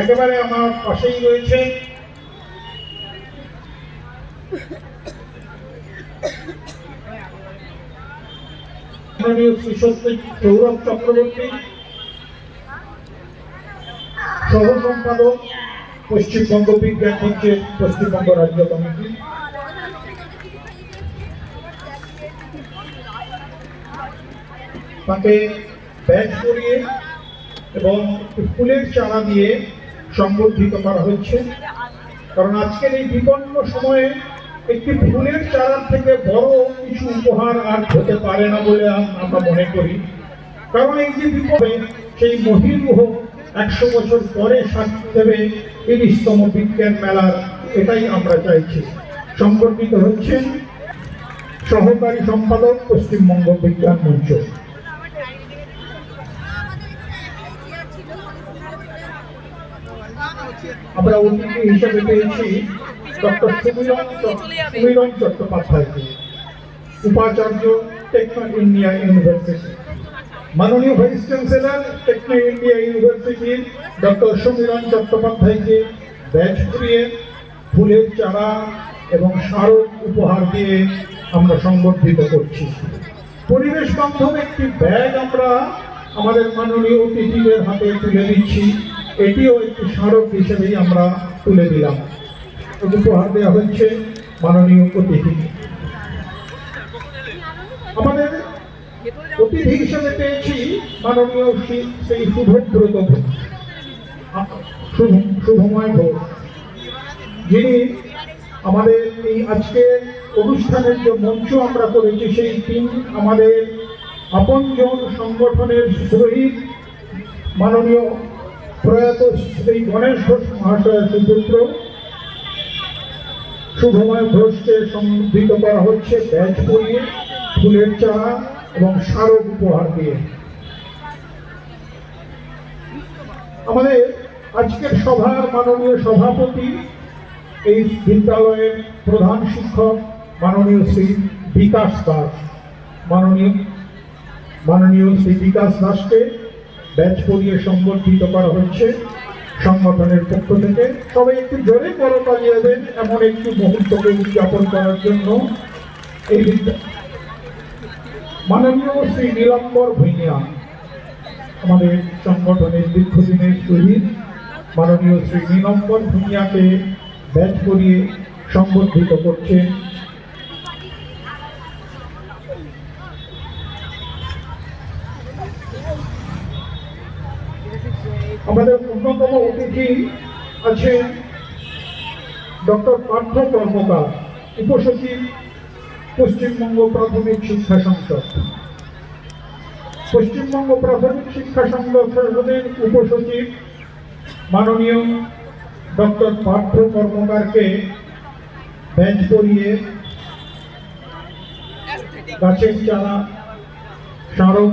একেবারে আমার পাশেই রয়েছে। সৌরভ চক্রবর্তী সহ সম্পাদক পশ্চিমবঙ্গ বিজ্ঞান মঞ্চের পশ্চিমবঙ্গ রাজ্য কমিটি। তাকে ব্যাচ করিয়ে এবং ফুলের চারা দিয়ে সংবর্ধিত করা হচ্ছে। কারণ আজকের এই বিপন্ন সময়ে একটি ফুলের চারার থেকে বড় কিছু উপহার আর হতে পারে না বলে আমরা মনে করি। কারণ এই যে বিপদে, সেই মহিরুহ একশো বছর পরে সাক্ষী দেবে তিরিশতম বিজ্ঞান মেলার, এটাই আমরা চাইছি। সংগঠিত হচ্ছেন সহকারী সম্পাদক পশ্চিমবঙ্গ বিজ্ঞান মঞ্চ। আমরা অতিথি হিসেবে পেয়েছি ডক্টর সুমিরন সুমিরন চট্টোপাধ্যায়কে উপাচার্য টেকনো ইন্ডিয়া ইউনিভার্সিটি। মাননীয় ভাইস চ্যান্সেলর টেকনো ইন্ডিয়া ইউনিভার্সিটির ডক্টর সমীরণ চট্টোপাধ্যায়কে ব্যাচ করিয়ে ফুলের চারা এবং স্মারক উপহার দিয়ে আমরা সংবর্ধিত করছি। পরিবেশ বান্ধব একটি ব্যাগ আমরা আমাদের মাননীয় অতিথিদের হাতে তুলে দিচ্ছি। এটিও একটি স্মারক হিসেবেই আমরা তুলে দিলাম। উপহার দেওয়া হচ্ছে মাননীয় অতিথিকে আমাদের অতিথি হিসেবে পেয়েছি মাননীয় শ্রী শুভব্রত শুভময় ঘোষ যিনি আমাদের এই আজকে অনুষ্ঠানের যে মঞ্চ আমরা করেছি, সেই তিন আমাদের আপনজন সংগঠনের শহীদ মাননীয় প্রয়াত শ্রী গণেশ ঘোষ মহাশয়ের সুপুত্র। শুভময় ঘোষকে সম্বোধিত করা হচ্ছে ব্যাচ পরিয়ে, ফুলের চারা এবং স্মারক উপহার দিয়ে। আমাদের আজকের সভার মাননীয় সভাপতি এই বিদ্যালয়ের প্রধান শিক্ষক মাননীয় শ্রী বিকাশ দাস। মাননীয় মাননীয় শ্রী বিকাশ দাসকে ব্যাচ পরিয়ে সংবর্ধিত করা হচ্ছে সংগঠনের পক্ষ থেকে। সবাই একটু জোরে করতালি দেবেন এমন একটি মুহূর্তকে উদযাপন করার জন্য। এই মাননীয় শ্রী নীলম্বর ভূঁইয়া আমাদের সংগঠনের দীর্ঘদিনের শহীদ, মাননীয় শ্রী নীলম্বর ভূঁইয়াকে ব্যাচ করিয়ে সংবর্ধিত করছে আমাদের অন্যতম অতিথি আছেন ডক্টর পার্থ কর্মকার, উপসচিব, পশ্চিমবঙ্গ প্রাথমিক শিক্ষা সংসদ। পশ্চিমবঙ্গ প্রাথমিক শিক্ষা সংসদের উপসচিব মাননীয় ডক্টর পার্থ কর্মকারকে ব্যাচ করিয়ে গাছের চারা স্মারক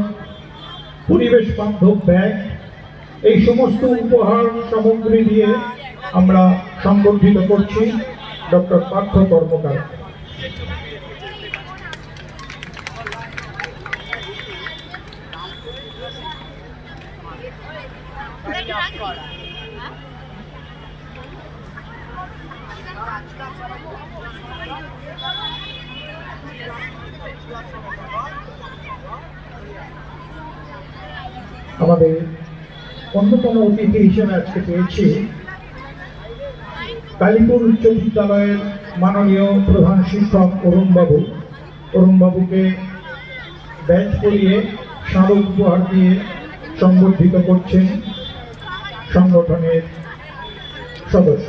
পরিবেশ বান্ধব ব্যাগ এই সমস্ত উপহার সামগ্রী দিয়ে আমরা সংগঠিত করছি ডক্টর পার্থ কর্মকার। আমাদের অন্যতম অতিথি হিসেবে আজকে পেয়েছি কালীপুর উচ্চ বিদ্যালয়ের মাননীয় প্রধান শিক্ষক অরুণবাবু। অরুণবাবুকে ব্যাচ করিয়ে স্মারক উপহার দিয়ে সংবর্ধিত করছেন সংগঠনের সদস্য।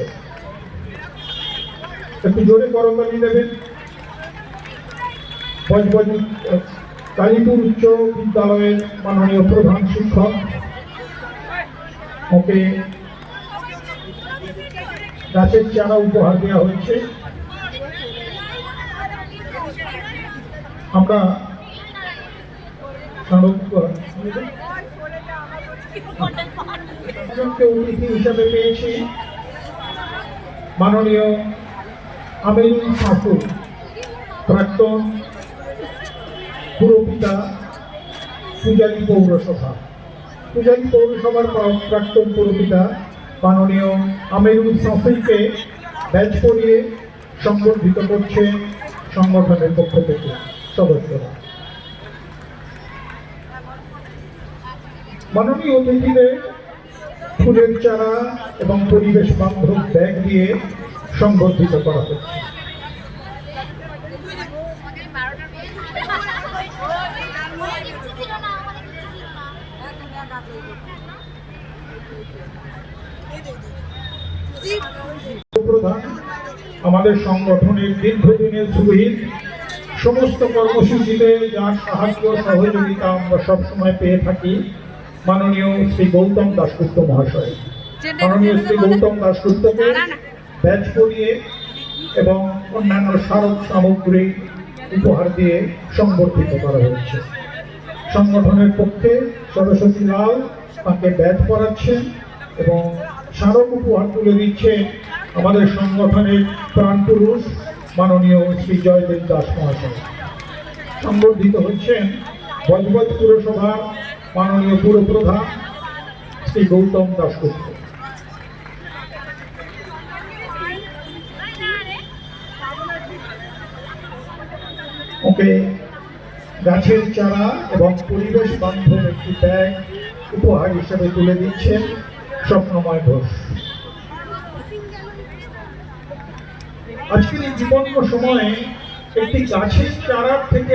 একটু জোরে করতালি দেবেন। কালীপুর উচ্চ বিদ্যালয়ের মাননীয় প্রধান শিক্ষক ওকে গাছের চারা উপহার দেওয়া হয়েছে। আমরা অতিথি হিসাবে পেয়েছি। মাননীয় আমিরুল ঠাকুর, প্রাক্তন পুরপিতা, পূজারী পৌরসভা। পূজারী পৌরসভার প্রাক্তন পুরপিতা মাননীয় আমিরুল সাফিকে ব্যাচ পরিয়ে সংবর্ধিত করছে সংগঠনের পক্ষ থেকে। সদস্যরা মাননীয় অতিথিদের ফুলের চারা এবং পরিবেশ বান্ধব ব্যাগ দিয়ে সংবর্ধিত করা হচ্ছে। প্রধান আমাদের সংগঠনের দীর্ঘদিনের সুবিধ সমস্ত কর্মসূচিতে যার সাহায্য সহযোগিতা আমরা সবসময় পেয়ে থাকি মাননীয় শ্রী গৌতম দাসগুপ্ত মহাশয়। মাননীয় শ্রী গৌতম দাসগুপ্তকে ব্যাচ করিয়ে এবং অন্যান্য স্মারক সামগ্রী উপহার দিয়ে সংবর্ধিত করা হচ্ছে সংগঠনের পক্ষে সরস্বতী লাল তাকে ব্যাচ করাচ্ছেন এবং স্মারক উপহার তুলে দিচ্ছেন আমাদের সংগঠনের প্রাণপুরুষ মাননীয় শ্রী জয়দেব দাস মহাশয়। সংবর্ধিত হচ্ছেন বজবজ পুরসভার মাননীয় পুরপ্রধান শ্রী গৌতম দাসগুপ্ত ওকে, গাছের চারা এবং পরিবেশ বান্ধব একটি ব্যাগ উপহার হিসেবে তুলে দিচ্ছেন। স্বপ্নময় ঘোষ আজকের এই বিপন্ন সময়ে একটি গাছের চারার থেকে